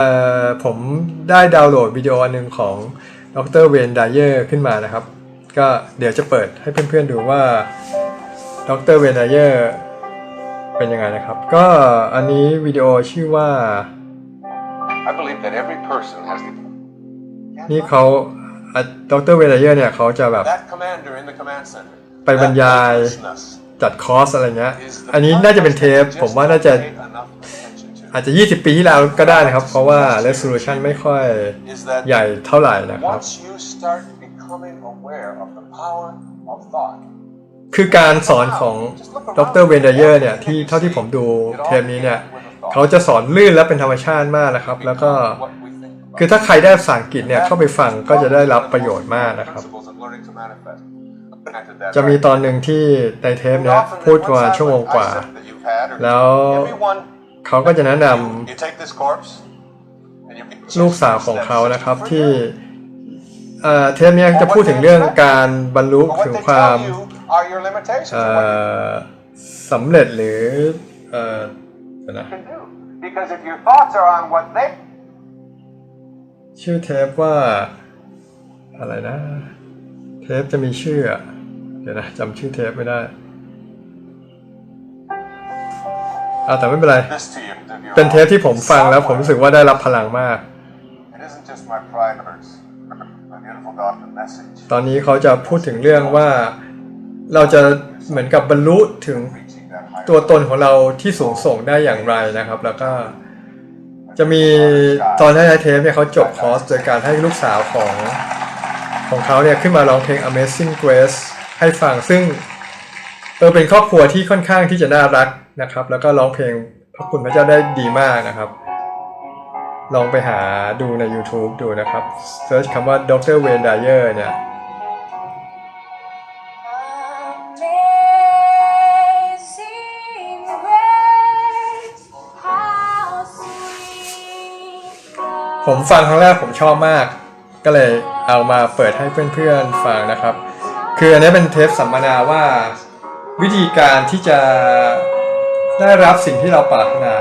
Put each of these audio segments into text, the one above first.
เอ่อผมได้ดาวน์โหลดวิดีโออันหนึ่งของดรเวนไดเยอร์ขึ้นมานะครับ ก็เดี๋ยวจะเปิดให้เพื่อนๆดูว่าดรเวนไดเยอร์เป็นยังไงนะครับ ก็อันนี้วิดีโอชื่อว่า I believe that every person has the นี่เขาดรเวนไดเยอร์เนี่ยเขาจะแบบ that commander in the command center. ไปบรรยาย That helplessness จัดคอร์สอะไรเงี้ย is the อันนี้น่าจะเป็นเทป just ผมว่าน่าจะ อาจจะ 20 ปีที่แล้วก็ได้นะครับ เพราะว่า resolution ไม่ค่อย Is that ใหญ่เท่าไหร่นะครับ once you start becoming aware of the power of thought, คือการสอนของดรเวนเดเยอร์เนี่ยที่เท่าที่ผมดูเทปนี้เนี่ยเขาจะสอนลื่นและเป็นธรรมชาติมากนะครับ แล้วก็ what we think about. คือถ้าใครได้ภาษาอังกฤษเนี่ยเข้าไปฟังก็จะได้รับประโยชน์มากนะครับ Principles of learning to manifest. Connected that จะมี right. ตอนหนึ่งที่ในเทปเนี้ย Often พูด in ประมาณ one ชั่วโมง silent กว่า eye that you've had, or แล้ว everyone เขาก็จะแนะน You take this corpse and you ำลูกสาวของเขานะครับที่เอ่อเทปเนี้ยจะพูดถึงเรื่องการบรรลุ But what ถึง they ความ tell you are your limitations เอ่ of what you อสำเร็จหรือเอ่อเดี๋ยวนะ can do. Because if your thoughts are on what they ชื่อเทปว่าอะไรนะ เทปจะมีชื่ออะเดี๋ยวนะจำชื่อเทปไม่ได้ อ่าแต่ไม่เป็นไร this to you, to your เป็นเทป own. ที่ผมฟังแล้วผมรู้สึกว่าได้รับพลังมาก It isn't just my private, my beautiful daughter message. ตอนนี้เขาจะพูดถึงเรื่องว่าเราจะเหมือนกับบรรลุถึง Reaching that higher ตัวตนของเราที่สูงส่งได้อย่างไรนะครับ แล้วก็จะมีตอนท้ายๆเทปเนี่ยเขาจบคอร์สโดยการให้ลูกสาวของของเขาเนี่ยขึ้นมาร้องเพลง Amazing Grace ให้ฟังซึ่งเออเป็นครอบครัวที่ค่อนข้างที่จะน่ารัก นะครับ แล้วก็ร้องเพลงพระคุณพระเจ้าได้ดีมากนะครับ ลองไปหาดูใน YouTube ดูนะครับเซิร์ชคำว่า Dr. Wayne Dyer เนี่ย Amazing grace, how sweet ผมฟังครั้งแรกผมชอบมาก ก็เลยเอามาเปิดให้เพื่อนๆฟังนะครับ คืออันนี้เป็นเทปสัมมนาว่าวิธีการที่จะ ได้รับสิ่งที่เราปรารถนา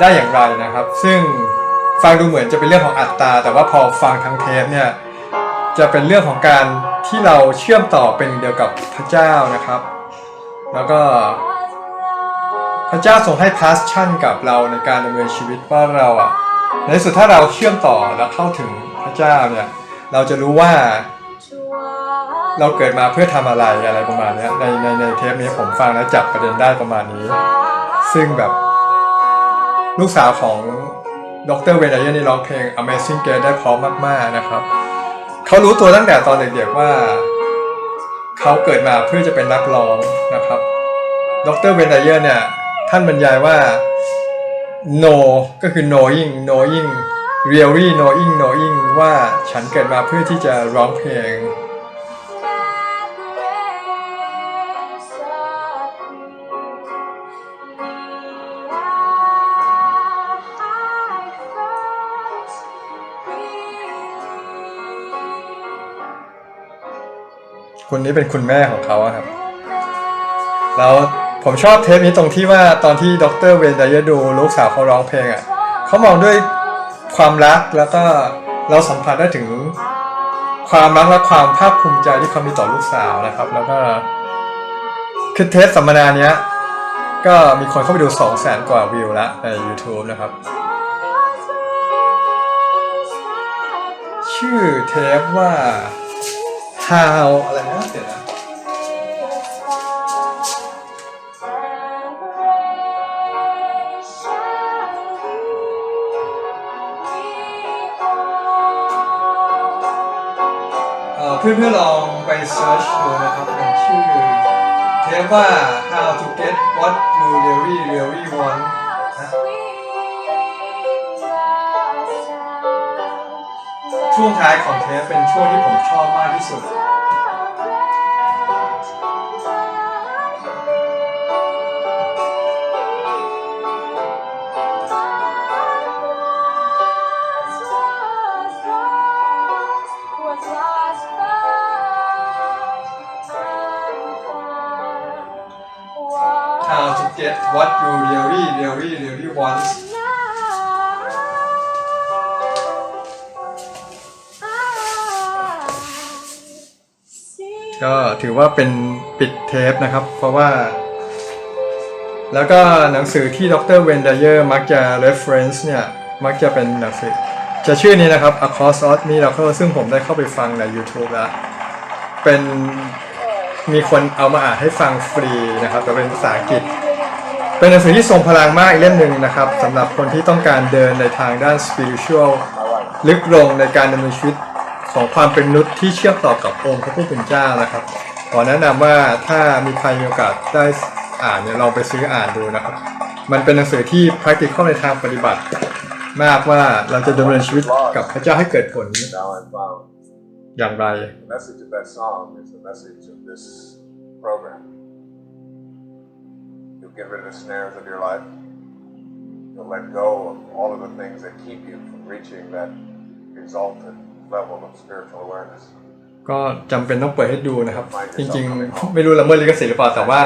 ได้อย่างไรนะครับ ซึ่งฟังดูเหมือนจะเป็นเรื่องของอัตตา แต่ว่าพอฟังทั้งเทปเนี่ยจะเป็นเรื่องของการที่เราเชื่อมต่อเป็นเดียวกับพระเจ้านะครับ แล้วก็พระเจ้าทรงให้พาสชั่นกับเราในการดำเนินชีวิตว่าเราอะในที่สุดถ้าเราเชื่อมต่อและเข้าถึงพระเจ้าเนี่ยเราจะรู้ว่า เราเกิดมาเพื่อทำอะไรอะไรประมาณนี้ในในในเทปนี้ผมฟังแล้วจับประเด็นได้ประมาณนี้ ซึ่งแบบลูกสาวของดรเวนไดเยอร์นี่ร้องเพลง Amazing Grace ได้พร้อมมากๆนะครับ เขารู้ตัวตั้งแต่ตอนเด็กๆว่า เขาเกิดมาเพื่อจะเป็นนักร้องนะครับ ดรเวนไดเยอร์เนี่ย ท่านบรรยายว่า no ก็คือ knowing knowing really knowing knowing ว่าฉันเกิดมาเพื่อที่จะร้องเพลง คนนี้เป็นคุณแม่ของเขาครับ แล้วผมชอบเทปนี้ตรงที่ว่าตอนที่ดรเวนไดเยดูลูกสาวเขาร้องเพลงอะเขามองด้วยความรักแล้วก็เราสัมผัสได้ถึงความรักและความภาคภูมิใจที่เขามีต่อลูกสาวนะครับ แล้วก็คือเทปสัมมนาเนี้ย ก็มีคนเข้าไปดู2 0 0แสนกว่าวิวแล้วใน YouTube นะครับ ชื่อเทปว่า How อะไรนะเดี๋ยวนะเอ่อเพื่อนๆลองไปเซิร์ชดูนะครับมันชื่อเทปว่า How to get what you really really want ช่วงท้ายของเทปเป็นช่วงที่ผมชอบมากที่สุด How to get what you really really really want ก็ถือว่าเป็นปิดเทปนะครับ เพราะว่า แล้วก็หนังสือที่ดรเวนเดเยอร์มักจะ reference เนี่ย มักจะเป็นหนังสือ จะชื่อนี้นะครับ A Course of Miracle ซึ่งผมได้เข้าไปฟังใน YouTube แล้ว เป็นมีคนเอามาอ่านให้ฟังฟรีนะครับ แต่เป็นภาษาอังกฤษ เป็นหนังสือที่ทรงพลังมากอีกเล่มหนึ่งนะครับสำหรับคนที่ต้องการเดินในทางด้าน spiritual ลึกลงในการดำเนินชีวิต ของความเป็นมนุษย์ที่เชื่อมต่อกับองค์พระผู้เป็นเจ้านะครับ ขอแนะนำว่าถ้ามีใครมีโอกาสได้อ่านเนี่ยลองไปซื้ออ่านดูนะครับ มันเป็นหนังสือที่ practical ในทางปฏิบัติ มากว่าเราจะดำเนินชีวิตกับพระเจ้าให้เกิดผลอย่างไร You'll get rid of the snares of your life. You'll let go of all of the things that keep you from reaching that exalted level of spiritual awareness. ก็จำเป็นต้องเปิดให้ดูนะครับ จริงๆ ไม่รู้ละเมิดลิขสิทธิ์หรือเปล่าแต่ว่า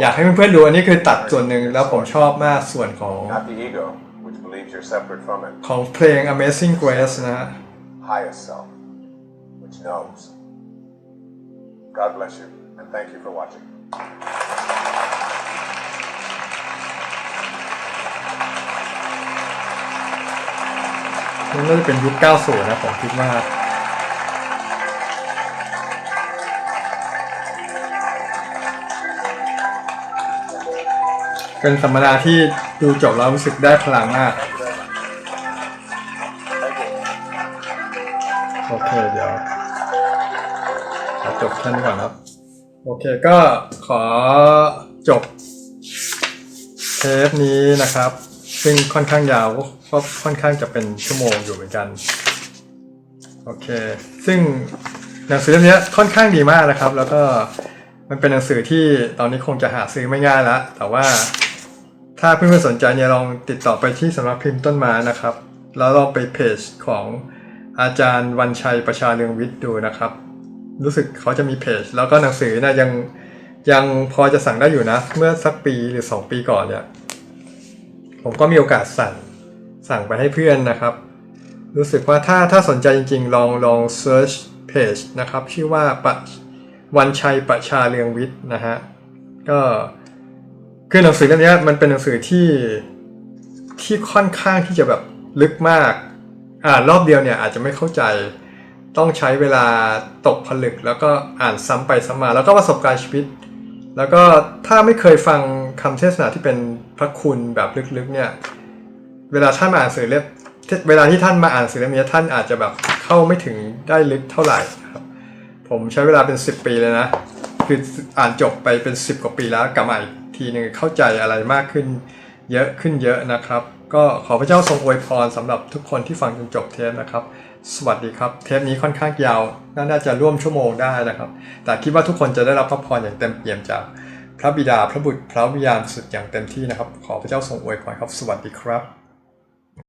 อยากให้เพื่อนๆดูอันนี้คือตัดส่วนหนึ่งแล้วผมชอบมากส่วนของ Not the ego, which believes you're separate from it. ของเพลง Amazing Grace นะฮะ highest self, which knows. God bless you, and thank you for watching. นี่น่าจะเป็นยุค 90 นะผมคิดว่าเป็นสัมมนาที่ดูจบแล้วรู้สึกได้พลังมาก โอเคเดี๋ยวขอจบแค่นี้ก่อนครับ โอเคก็ขอจบเทปนี้นะครับ ซึ่งค่อนข้างยาว ก็ค่อนข้างจะเป็นชั่วโมงอยู่เหมือนกัน โอเค ซึ่งหนังสือเล่มนี้ค่อนข้างดีมากนะครับ แล้วก็มันเป็นหนังสือที่ตอนนี้คงจะหาซื้อไม่ง่ายแล้วแต่ว่าถ้าเพื่อนๆสนใจเนี่ยลองติดต่อไปที่สำนักพิมพ์ต้นไม้นะครับ แล้วลองไปเพจของอาจารย์วันชัยประชาเรืองวิทย์ดูนะครับ รู้สึกเขาจะมีเพจ แล้วก็หนังสือนะยังยังพอจะสั่งได้อยู่นะ เมื่อสักปีหรือ 2 ปีก่อนเนี่ย ผมก็มีโอกาสสั่ง สั่งไปให้เพื่อนนะครับ รู้สึกว่าถ้าถ้าสนใจจริงๆ ลองลอง search page นะครับ ชื่อว่าปะวันชัยประชาเรืองวิทย์นะฮะ ก็คือหนังสือเล่มนี้มันเป็นหนังสือที่ที่ค่อนข้างที่จะแบบลึกมาก อ่านรอบเดียวเนี่ยอาจจะไม่เข้าใจ ต้องใช้เวลาตกผลึก แล้วก็อ่านซ้ำไปซ้ำมา แล้วก็ประสบการณ์ชีวิต แล้วก็ถ้าไม่เคยฟังคำเทศนาที่เป็นพระคุณแบบลึกๆเนี่ย เวลาท่านมาอ่านสือเล่มเวลาที่ท่านมาอ่านสือเล่มนี้ท่านอาจจะแบบเข้าไม่ถึงได้ลึกเท่าไหร่ครับ ผมใช้เวลาเป็น 10 ปีเลยนะ คืออ่านจบไปเป็น 10 กว่าปีแล้วกลับมาอีกทีหนึ่งเข้าใจอะไรมากขึ้น เยอะขึ้นเยอะนะครับ ก็ขอพระเจ้าทรงอวยพรสำหรับทุกคนที่ฟังจนจบเทปนะครับ สวัสดีครับ เทปนี้ค่อนข้างยาวน่าจะร่วมชั่วโมงได้นะครับ แต่คิดว่าทุกคนจะได้รับพระพรอย่างเต็มเปี่ยมจากพระบิดาพระบุตรพระวิญญาณสุดอย่างเต็มที่นะครับ ขอพระเจ้าทรงอวยพรครับ สวัสดีครับ